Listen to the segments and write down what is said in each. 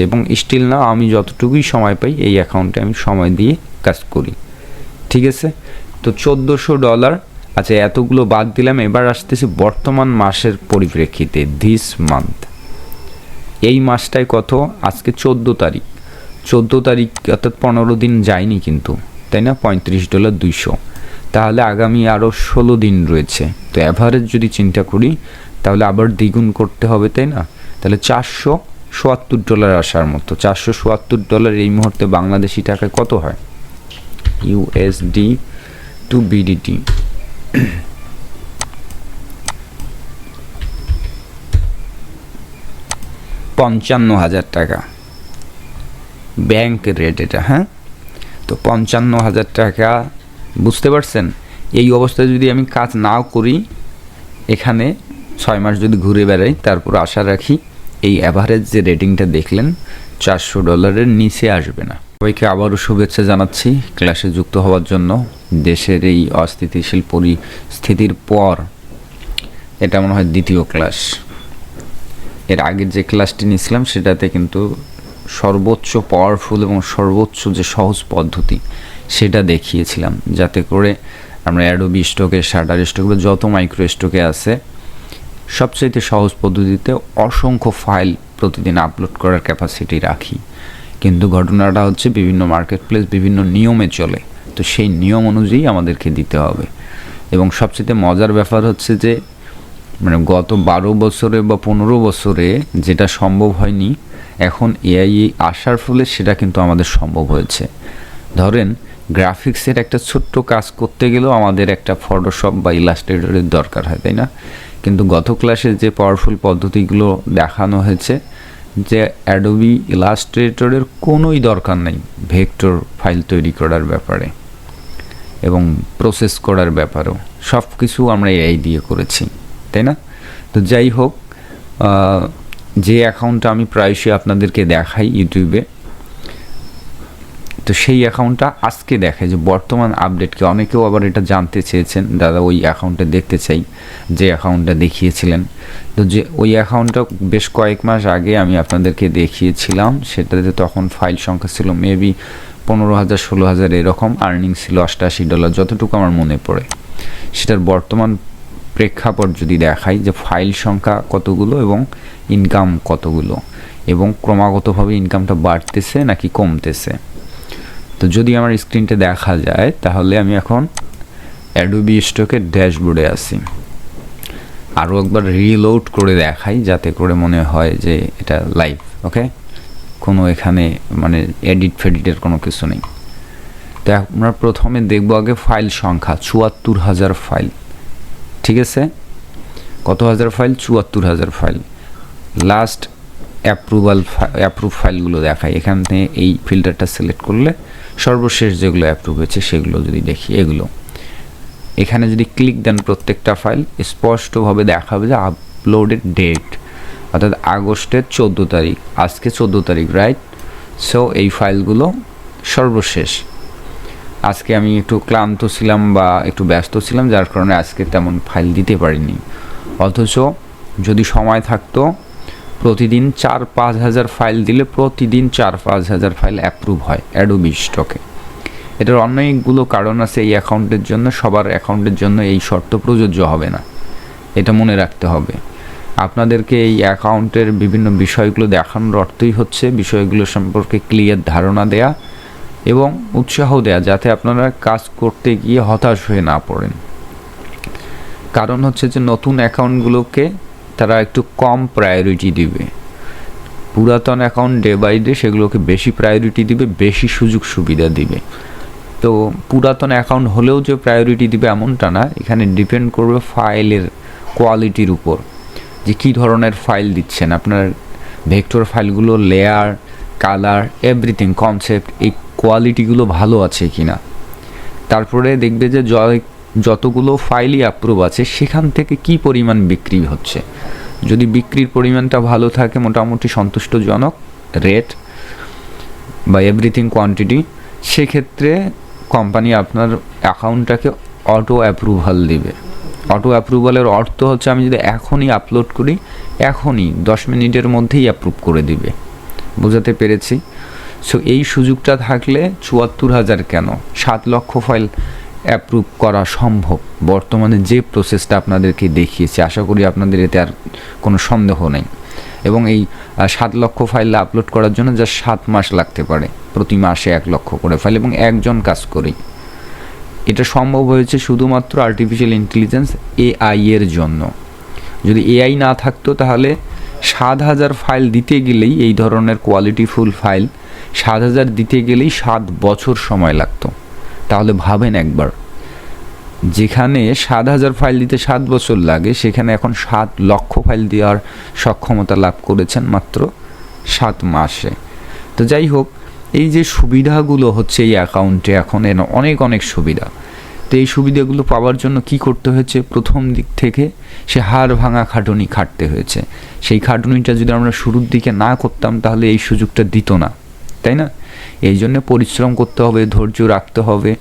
এবং স্টিল না আমি যতটুকুই সময় পাই এই অ্যাকাউন্টে আমি সময় দিয়ে কাজ করি। ঠিক আছে? তো চোদ্দোশো ডলার আচ্ছা এতগুলো বাদ দিলাম, এবার আসতেছি বর্তমান মাসের পরিপ্রেক্ষিতে দিস মান্থ এই মাসটায় কত? আজকে চোদ্দ তারিখ। চোদ্দ তারিখ অর্থাৎ পনেরো দিন যায়নি কিন্তু, তাই না? পঁয়ত্রিশ ডলার দুইশো। তাহলে আগামী আরও ষোলো দিন রয়েছে। তো অ্যাভারেজ যদি চিন্তা করি, তাহলে আবার দ্বিগুণ করতে হবে, তাই না? তাহলে চারশো সোয়াত্তর ডলার আসার মতো। চারশো সোয়াত্তর ডলার এই মুহূর্তে বাংলাদেশি টাকায় কত হয়? ইউএসডি টু বিডিটি পঞ্চান্ন হাজার টাকা। ব্যাংক রেট এটা হ্যাঁ? তো পঞ্চান্ন হাজার টাকা, বুঝতে পারছেন? এই অবস্থায় যদি আমি কাজ নাও করি, এখানে ছয় মাস যদি ঘুরে বেড়াই, তারপর আশা রাখি এই অ্যাভারেজ যে রেটিংটা দেখলেন, চারশো ডলারের নিচে আসবে না। সবাইকে আবারও শুভেচ্ছা জানাচ্ছি। ক্লাসে যুক্ত হওয়ার জন্য দেশের এই অস্থিতিশীল পরিস্থিতির পর এটা মনে হয় দ্বিতীয় ক্লাস এর আগের যে ক্লাসটি নিয়েছিলাম, সেটাতে কিন্তু সর্বোচ্চ পাওয়ারফুল এবং সর্বোচ্চ যে সহজ পদ্ধতি, সেটা দেখিয়েছিলাম। যাতে করে আমরা অ্যাডোবি স্টকে শাটার স্টক যত মাইক্রো স্টকে আছে সবচাইতে সহজ পদ্ধতিতে অসংখ্য ফাইল প্রতিদিন আপলোড করার ক্যাপাসিটি রাখি। কিন্তু ঘটনাটা হচ্ছে বিভিন্ন মার্কেট প্লেস বিভিন্ন নিয়মে চলে। তো সেই নিয়ম অনুযায়ী আমাদেরকে দিতে হবে। এবং সবচেয়ে মজার ব্যাপার হচ্ছে যে মানে গত বারো বছরে বা পনেরো বছরে যেটা সম্ভব হয়নি, এখন এআই আসার ফলে সেটা কিন্তু আমাদের সম্ভব হয়েছে। ধরেন গ্রাফিক্সের একটা ছোট্ট কাজ করতে গেলেও আমাদের একটা ফটোশপ বা ইলাস্ট্রেটরের দরকার হয়, তাই না? কিন্তু গত ক্লাসে যে পাওয়ারফুল পদ্ধতিগুলো দেখানো হয়েছে, যে অ্যাডোবি ইলাস্ট্রেটরের কোনোই দরকার নেই ভেক্টর ফাইল তৈরি করার ব্যাপারে এবং প্রসেস করার ব্যাপারেও। সব কিছু আমরা এআই দিয়ে করেছি, তাই না? তো যাই হোক যে অ্যাকাউন্টটা আমি প্রায়শই আপনাদেরকে দেখাই ইউটিউবে তো সেই অ্যাকাউন্টটা আজকে দেখে যে বর্তমান আপডেটকে অনেকেও আবার এটা জানতে চেয়েছেন দাদা ওই অ্যাকাউন্টে দেখতে চাই, যে অ্যাকাউন্টটা দেখিয়েছিলেন। তো যে ওই অ্যাকাউন্টটা বেশ কয়েক মাস আগে আমি আপনাদেরকে দেখিয়েছিলাম, সেটাতে তখন ফাইল সংখ্যা ছিল মেবি পনেরো হাজার, ষোলো হাজার এরকম আর্নিং ছিল অষ্টাশি ডলার যতটুকু আমার মনে পড়ে। সেটার বর্তমান প্রেক্ষাপট যদি দেখাই যে ফাইল সংখ্যা কতগুলো এবং ইনকাম কতগুলো, এবং ক্রমাগতভাবে ইনকামটা বাড়তেছে নাকি কমতেছে। তো যদি আমার স্ক্রিনটা দেখা যায়, তাহলে আমি এখন অ্যাডোবি স্টকের ড্যাশবোর্ডে আছি। আরও একবার রিলোড করে দেখাই, যাতে করে মনে হয় যে এটা লাইভ ওকে কোনো এখানে মানে এডিট ফেডিটের কোনো কিছু নেই। তো আমরা প্রথমে দেখব আগে ফাইল সংখ্যা, চুয়াত্তর হাজার ফাইল ঠিক আছে? কত হাজার ফাইল চুয়াত্তর হাজার ফাইল লাস্ট অ্যাপ্রুভাল অ্যাপ্রুভ ফাইলগুলো দেখায় এখানে এই ফিল্টারটা সিলেক্ট করলে সর্বশেষ যেগুলো অ্যাপ্রুভ হয়েছে সেগুলো যদি দেখি, এগুলো। এখানে যদি ক্লিক দেন প্রত্যেকটা ফাইল স্পষ্টভাবে দেখাবে যে আপলোডেড ডেট অর্থাৎ আগস্টের চোদ্দ তারিখ। আজকে চোদ্দ তারিখ রাইট সো এই ফাইলগুলো সর্বশেষ। আজকে আমি একটু ক্লান্ত ছিলাম বা একটু ব্যস্ত ছিলাম, যার কারণে আজকে তেমন ফাইল দিতে পারিনি। অথচ যদি সময় থাকতো প্রতিদিন চার পাঁচ হাজার ফাইল দিলে প্রতিদিন চার পাঁচ হাজার ফাইল অ্যাপ্রুভ হয় অ্যাডোবি স্টকে এটার অনেকগুলো কারণ আছে এই অ্যাকাউন্টের জন্য, সবার অ্যাকাউন্টের জন্য এই শর্ত প্রযোজ্য হবে না। এটা মনে রাখতে হবে। আপনাদেরকে এই অ্যাকাউন্টের বিভিন্ন বিষয়গুলো দেখানোর অর্থই হচ্ছে বিষয়গুলো সম্পর্কে ক্লিয়ার ধারণা দেয়া এবং উৎসাহ দেয়া, যাতে আপনারা কাজ করতে গিয়ে হতাশ হয়ে না পড়েন। কারণ হচ্ছে যে নতুন অ্যাকাউন্টগুলোকে তারা একটু কম প্রায়োরিটি দিবে। পুরাতন অ্যাকাউন্ট ডে বাই ডে সেগুলোকে বেশি প্রায়োরিটি দিবে, বেশি সুযোগ সুবিধা দিবে। তো পুরাতন অ্যাকাউন্ট হলেও যে প্রায়োরিটি দিবে এমনটা না, এখানে ডিপেন্ড করবে ফাইলের কোয়ালিটির উপর। যে কী ধরনের ফাইল দিচ্ছেন, আপনার ভেক্টর ফাইলগুলো লেয়ার কালার এভরিথিং কনসেপ্ট এই কোয়ালিটিগুলো ভালো আছে কি না তারপরে দেখবে যে যতগুলো ফাইলই অ্যাপ্রুভ আছে, সেখান থেকে কি পরিমাণ বিক্রি হচ্ছে? যদি বিক্রির পরিমাণটা ভালো থাকে, মোটামুটি সন্তুষ্টজনক রেট বা এভরিথিং কোয়ান্টিটি সেক্ষেত্রে কোম্পানি আপনার অ্যাকাউন্টটাকে অটো অ্যাপ্রুভাল দিবে। অটো অ্যাপ্রুভালের অর্থ হচ্ছে, আমি যদি এখনই আপলোড করি, এখনই দশ মিনিটের মধ্যেই অ্যাপ্রুভ করে দিবে। বোঝাতে পেরেছি? সো এই সুযোগটা থাকলে চুয়াত্তর হাজার কেন? সাত লক্ষ ফাইল অ্যাপ্রুভ করা সম্ভব। বর্তমানে যে প্রসেসটা আপনাদেরকে দেখিয়েছি, আশা করি আপনাদের এতে আর কোনো সন্দেহ নেই। এবং এই সাত লক্ষ ফাইল আপলোড করার জন্য যা সাত মাস লাগতে পারে। প্রতি মাসে এক লক্ষ করে ফাইল এবং একজন কাজ করেই। এটা সম্ভব হয়েছে শুধুমাত্র আর্টিফিশিয়াল ইন্টেলিজেন্স এআই এর জন্য। যদি এআই না থাকতো তাহলে সাত হাজার ফাইল দিতে গেলেই এই ধরনের কোয়ালিটিফুল ফাইল সাত হাজার দিতে গেলেই সাত বছর সময় লাগতো। তাহলে ভাবেন একবার। যেখানে সাত হাজার ফাইল দিতে সাত বছর লাগে, সেখানে এখন সাত লক্ষ ফাইল দেওয়ার সক্ষমতা লাভ করেছেন মাত্র সাত মাসে। তো যাই হোক, এই যে সুবিধাগুলো হচ্ছে এই অ্যাকাউন্টে এখন এর অনেক অনেক সুবিধা। তো এই সুবিধাগুলো পাওয়ার জন্য কি করতে হয়েছে? প্রথম দিক থেকে সে হাড় ভাঙা খাটুনি খাটতে হয়েছে। সেই খাটুনিটা যদি আমরা শুরুর দিকে না করতাম, তাহলে এই সুযোগটা দিত না। তাই না? এই জন্য পরিশ্রম করতে হবে, ধৈর্য রাখতে হবে।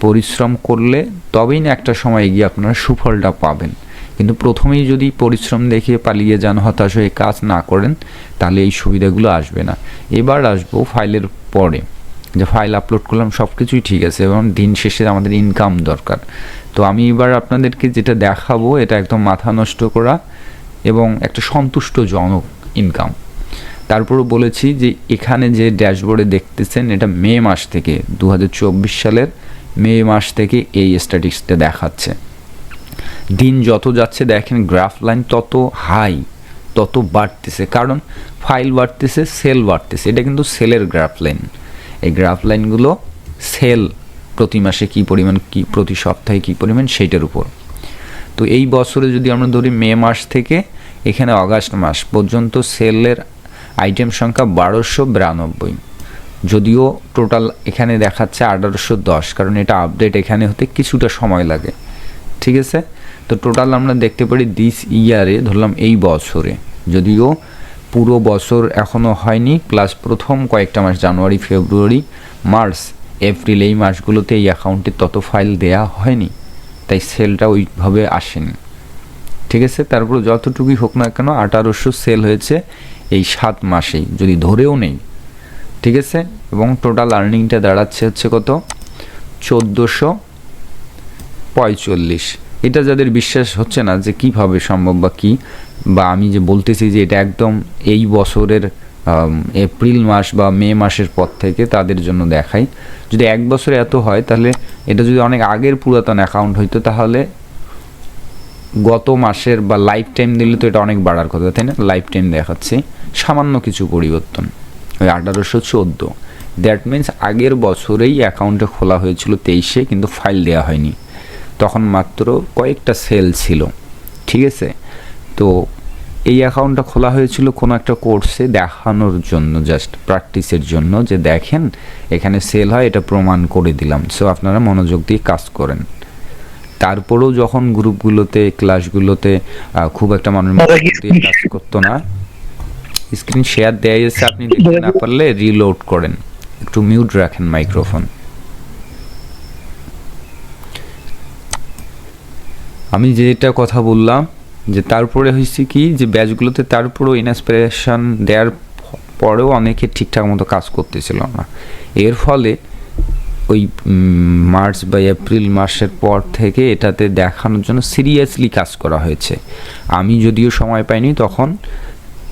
পরিশ্রম করলে তবেই না একটা সময় গিয়ে আপনারা সুফলটা পাবেন। কিন্তু প্রথমেই যদি পরিশ্রম দেখিয়ে পালিয়ে যান, হতাশ হয়ে কাজ না করেন, তাহলে এই সুবিধাগুলো আসবে না। এবার আসব ফাইলের পরে। যে ফাইল আপলোড করলাম সব কিছুই ঠিক আছে এবং দিন শেষে আমাদের ইনকাম দরকার। তো আমি এবার আপনাদেরকে যেটা দেখাবো, এটা একদম মাথা নষ্ট করা এবং একটা সন্তুষ্টজনক ইনকাম তারপরও বলেছি যে এখানে যে ড্যাশবোর্ডে দেখতেছেন, এটা মে মাস থেকে দু হাজার চব্বিশ সালের মে মাস থেকে এই স্ট্যাটিক্সটা দেখাচ্ছে। দিন যত যাচ্ছে, দেখেন গ্রাফ লাইন তত হাই, তত বাড়তেছে। কারণ ফাইল বাড়তেছে, সেল বাড়তেছে। এটা কিন্তু সেলের গ্রাফ লাইন। এই গ্রাফ লাইনগুলো সেল প্রতি মাসে কী পরিমাণ, কী প্রতি সপ্তাহে কী পরিমাণ, সেইটার উপর। তো এই বছরে যদি আমরা ধরি মে মাস থেকে, এখানে অগাস্ট মাস পর্যন্ত সেলের আইটেম সংখ্যা বারোশো বিরানব্বই। যদিও টোটাল এখানে দেখাচ্ছে আঠারোশো দশ, কারণ এটা আপডেট এখানে হতে কিছুটা সময় লাগে। ঠিক আছে? তো টোটাল আমরা দেখতে পারি দিস ইয়ারে ধরলাম এই বছরে। যদিও পুরো বছর এখনও হয়নি প্লাস প্রথম কয়েকটা মাস, জানুয়ারি, ফেব্রুয়ারি, মার্চ, এপ্রিল, এই মাসগুলোতে এই অ্যাকাউন্টে তত ফাইল দেয়া হয়নি, তাই সেলটা ওইভাবে আসেনি। ঠিক আছে? তারপর যতটুকুই হোক না কেন, আঠারোশো সেল হয়েছে। এই সাত মাসেই, যদি ধরেও নেই, ঠিক আছে? এবং টোটাল আর্নিংটা দাঁড়াচ্ছে হচ্ছে কত? চোদ্দোশো পঁয়চল্লিশ। এটা যাদের বিশ্বাস হচ্ছে না যে কীভাবে সম্ভব বা কী, বা আমি যে বলতেছি যে এটা একদম এই বছরের এপ্রিল মাস বা মে মাসের পর থেকে তাদের জন্য দেখাই। যদি এক বছরে এত হয়, তাহলে এটা যদি অনেক আগের পুরাতন অ্যাকাউন্ট হইতো, তাহলে গত মাসের বা লাইফ টাইম দিলে তো এটা অনেক বাড়ার কথা, তাই না? লাইফ টাইম দেখাচ্ছে। সামান্য কিছু পরিবর্তন। ওই আঠারোশো চোদ্দ। দ্যাট মিন্স আগের বছরেই অ্যাকাউন্টে খোলা হয়েছিল তেইশে, কিন্তু ফাইল দেওয়া হয়নি। তখন মাত্র কয়েকটা সেল ছিল। ঠিক আছে? তো এই অ্যাকাউন্টটা খোলা হয়েছিল কোনো একটা কোর্সে দেখানোর জন্য জাস্ট প্র্যাকটিসের জন্য যে দেখেন, এখানে সেল হয়, এটা প্রমাণ করে দিলাম। সো আপনারা মনোযোগ দিয়ে কাজ করেন। তারপরেও যখন গ্রুপগুলোতে ক্লাসগুলোতে খুব একটা মানুষ কাজ করতো না স্ক্রিন শেয়ার দেয়া যাচ্ছে আপনি দেখতে না পারলে রিলোড করেন। একটু মিউট রাখেন মাইক্রোফোন আমি যেটা কথা বললাম যে তারপরে হয়েছে কি যে ব্যাচগুলোতে তারপরেও ইন্সপিরেশন দেওয়ার পরেও অনেকে ঠিকঠাক মতো কাজ করতেছিল না। এর ফলে ওই মার্চ বা এপ্রিল মাসের পর থেকে এটাতে দেখানোর জন্য সিরিয়াসলি কাজ করা হয়েছে। আমি যদিও সময় পাইনি, তখন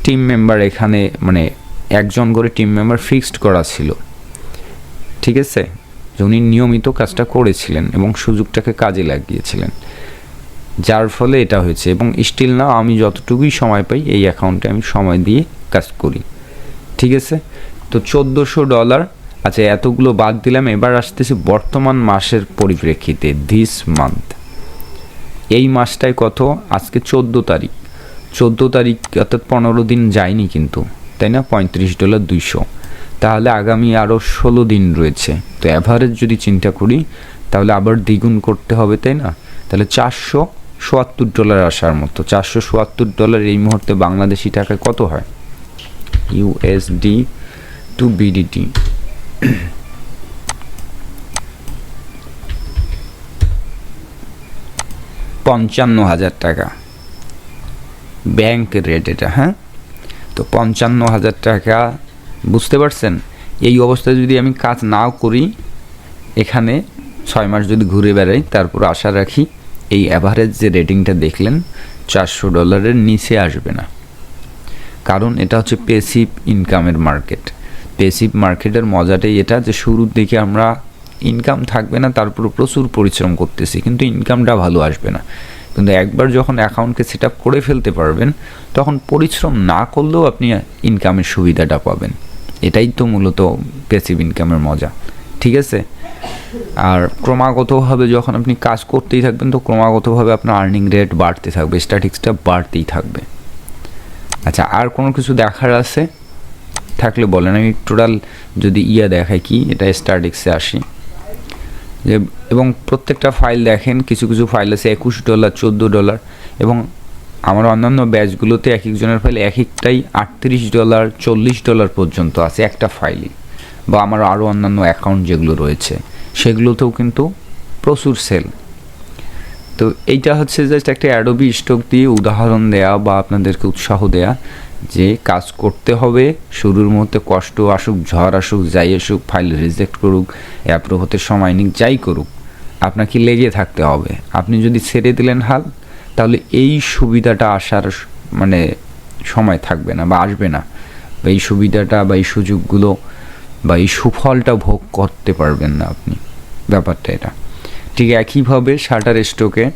টিম মেম্বার এখানে মানে একজন করে টিম মেম্বার ফিক্সড করা ছিল। ঠিক আছে? উনি নিয়মিত কাজটা করেছিলেন এবং সুযোগটাকে কাজে লাগিয়েছিলেন। যার ফলে এটা হয়েছে এবং স্টিল না আমি যতটুকুই সময় পাই, এই অ্যাকাউন্টে আমি সময় দিয়ে কাজ করি। ঠিক আছে? তো চোদ্দোশো ডলার আচ্ছা এতগুলো বাদ দিলাম, এবার আসতেছে বর্তমান মাসের পরিপ্রেক্ষিতে দিস মান্থ এই মাসটায় কত? আজকে চোদ্দ তারিখ। চোদ্দ তারিখ অর্থাৎ পনেরো দিন যায়নি কিন্তু, তাই না? পঁয়ত্রিশ ডলার দুইশো। তাহলে আগামী আরও ষোলো দিন রয়েছে। তো অ্যাভারেজ যদি চিন্তা করি, তাহলে আবার দ্বিগুণ করতে হবে, তাই না? তাহলে চারশো সোয়াত্তর ডলার আসার মতো। চারশো সোয়াত্তর ডলার এই মুহূর্তে বাংলাদেশি টাকায় কত হয়? ইউএসডি টু বিডিটি পঞ্চান্ন হাজার টাকা। ব্যাংক রেট এটা হ্যাঁ? তো পঞ্চান্ন হাজার টাকা, বুঝতে পারছেন? এই অবস্থায় যদি আমি কাজ নাও করি, এখানে ছয় মাস যদি ঘুরে বেড়াই, তারপর আশা রাখি এই অ্যাভারেজ যে রেটিংটা দেখলেন, চারশো ডলারের নিচে আসবে না। কারণ এটা হচ্ছে পেসিভ ইনকামের মার্কেট পেসিভ মার্কেটের মজাটাই এটা যে শুরুর দিকে আমরা ইনকাম থাকবে না তারপর প্রচুর পরিশ্রম করতেছি, কিন্তু ইনকামটা ভালো আসবে না। কিন্তু একবার যখন অ্যাকাউন্টকে সেট আপ করে ফেলতে পারবেন, তখন পরিশ্রম না করলেও আপনি ইনকামের সুবিধাটা পাবেন। এটাই তো মূলত পেসিভ ইনকামের মজা, ঠিক আছে? আর ক্রমাগতভাবে যখন আপনি কাজ করতেই থাকবেন, তো ক্রমাগতভাবে আপনার আর্নিং রেট বাড়তে থাকবে স্ট্যাটিক্সটা বাড়তেই থাকবে। আচ্ছা আর কোনো কিছু দেখার আছে? থাকলে বলেন। আমি টোটাল যদি ইয়া দেখাই কি, এটা স্ট্যাটিক্সে আসি। যে, এবং প্রত্যেকটা ফাইল দেখেন, কিছু কিছু ফাইল আছে, একুশ ডলার চোদ্দ ডলার এবং আমার অন্যান্য ব্যাচগুলোতে এক একজনের ফাইল এক একটাই আটত্রিশ ডলার চল্লিশ ডলার পর্যন্ত আছে একটা ফাইলই বা আমার আরও অন্যান্য অ্যাকাউন্ট যেগুলো রয়েছে, সেগুলোতেও কিন্তু প্রচুর সেল তো এইটা হচ্ছে জাস্ট একটা অ্যাডোবি স্টক দিয়ে উদাহরণ দেয়া বা আপনাদেরকে উৎসাহ দেয়া। যে কাজ করতে হবে, শুরুর মধ্যে কষ্ট আসুক, ঝড় আসুক, যাই আসুক ফাইল রিজেক্ট করুক অ্যাপ্রুভ হতে সময় নিক, যাই করুক, আপনাকে লেগে থাকতে হবে। আপনি যদি ছেড়ে দিলেন হাল, তাহলে এই সুবিধাটা আসার মানে সময় থাকবে না বা আসবে না। বা এই সুবিধাটা বা এই সুযোগগুলো বা এই সুফলটা ভোগ করতে পারবেন না আপনি। ব্যাপারটা এটা। ঠিক একইভাবে শাটার স্টকে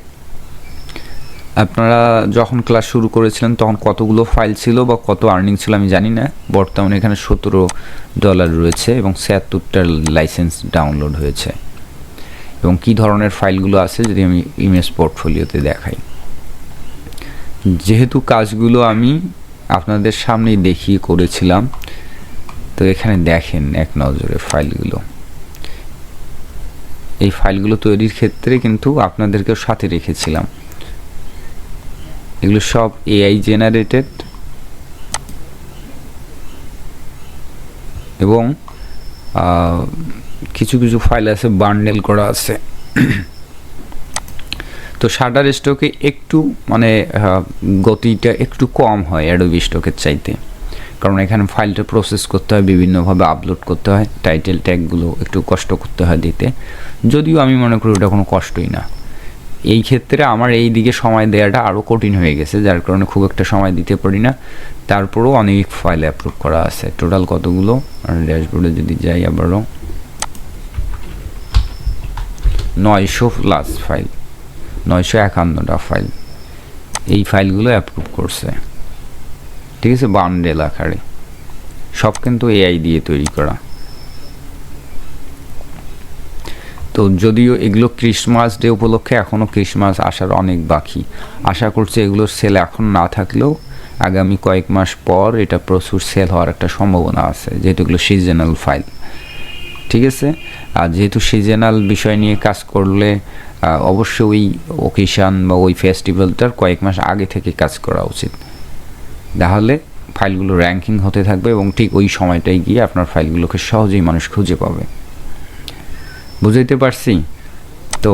আপনারা যখন ক্লাস শুরু করেছিলেন, তখন কতগুলো ফাইল ছিল বা কত আর্নিং ছিল আমি জানি না। বর্তমানে এখানে সতেরো ডলার রয়েছে এবং ছিয়াত্তরটার লাইসেন্স ডাউনলোড হয়েছে। এবং কি ধরনের ফাইলগুলো আছে যদি আমি ইমেজ পোর্টফোলিওতে দেখাই। যেহেতু কাজগুলো আমি আপনাদের সামনেই দেখিয়ে করেছিলাম, তো এখানে দেখেন এক নজরে ফাইলগুলো এই ফাইলগুলো তৈরির ক্ষেত্রে কিন্তু আপনাদেরকেও সাথে রেখেছিলাম। এগুলো সব এআই জেনারেটেড এবং কিছু কিছু ফাইল আছে বান্ডেল করা আছে। তো শাটার স্টকে একটু মানে গতিটা একটু কম হয় অ্যাডোবি স্টকের চাইতে। কারণ এখানে ফাইলটা প্রসেস করতে হয়, বিভিন্নভাবে আপলোড করতে হয় টাইটেল ট্যাগগুলো একটু কষ্ট করতে হয় দিতে। যদিও আমি মনে করি ওটা কোনো কষ্টই না। এই ক্ষেত্রে আমার এই দিকে সময় দেওয়াটা আরও কঠিন হয়ে গেছে, যার কারণে খুব একটা সময় দিতে পারি না। তারপরেও অনেক ফাইল অ্যাপ্রুভ করা আছে। টোটাল কতগুলো? ড্যাশবোর্ডে যদি যাই আবারও। নয়শো প্লাস ফাইল নয়শো একান্নটা ফাইল এই ফাইলগুলো অ্যাপ্রুভ করছে। ঠিক আছে? বান্ডেল আকারে। সব কিন্তু এআই দিয়ে তৈরি করা। তো যদিও এগুলো ক্রিসমাস ডে উপলক্ষে এখনও ক্রিসমাস আসার অনেক বাকি। আশা করছি এগুলোর সেল এখন না থাকলেও আগামী কয়েক মাস পর এটা প্রচুর সেল হওয়ার একটা সম্ভাবনা আছে, যেহেতু এগুলো সিজনাল ফাইল ঠিক আছে? আর যেহেতু সিজনাল বিষয় নিয়ে কাজ করলে অবশ্যই ওই ওকেশান বা ওই ফেস্টিভ্যালটার কয়েক মাস আগে থেকে কাজ করা উচিত। তাহলে ফাইলগুলো র্যাঙ্কিং হতে থাকবে এবং ঠিক ওই সময়টাই গিয়ে আপনার ফাইলগুলোকে সহজেই মানুষ খুঁজে পাবে। বুঝাইতে পারছি। তো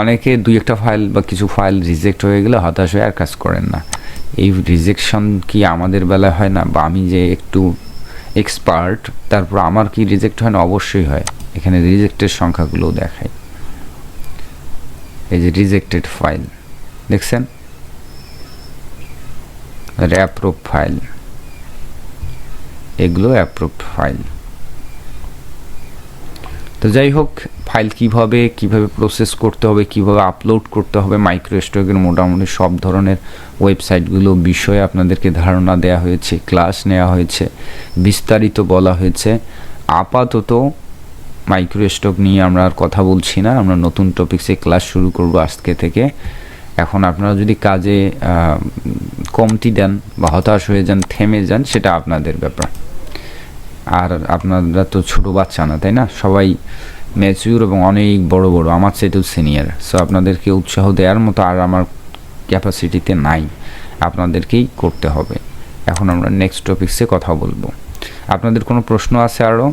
অনেকে দুই একটা ফাইল বা কিছু ফাইল রিজেক্ট হয়ে গেলে হতাশ হয়ে আর কাজ করেন না। এই রিজেকশন কি আমাদের বেলায় হয় না? বা আমি যে একটু এক্সপার্ট তারপর আমার কি রিজেক্ট হয় না? অবশ্যই হয়। এখানে রিজেক্টের সংখ্যাগুলোও দেখায় এই যে রিজেক্টেড ফাইল দেখছেন? অ্যাপ্রুভ ফাইল এগুলো অ্যাপ্রুভ ফাইল তো যাই হোক ফাইল কীভাবে কীভাবে প্রসেস করতে হবে, কীভাবে আপলোড করতে হবে মাইক্রো স্টকের মোটামুটি সব ধরনের ওয়েবসাইটগুলো বিষয়ে আপনাদেরকে ধারণা দেওয়া হয়েছে ক্লাস নেওয়া হয়েছে, বিস্তারিত বলা হয়েছে। আপাতত মাইক্রো স্টক নিয়ে আমরা আর কথা বলছি না, আমরা নতুন টপিক্সে ক্লাস শুরু করব আজকে থেকে। এখন আপনারা যদি কাজে কমতি দেন বা হতাশ হয়ে যান, থেমে যান, সেটা আপনাদের ব্যাপার। আর আপনারা তো ছোট বাচ্চা না, তাই না? সবাই ম্যাচিউর এবং অনেক বড় বড়, আমার চাইতেও সিনিয়র সো আপনাদেরকে উৎসাহ দেওয়ার মতো আর আমার ক্যাপাসিটিতে নাই। আপনাদেরকেই করতে হবে। এখন আমরা নেক্সট টপিক্সে কথা বলব। আপনাদের কোনো প্রশ্ন আছে আরও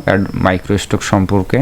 মাইক্রো স্টক সম্পর্কে?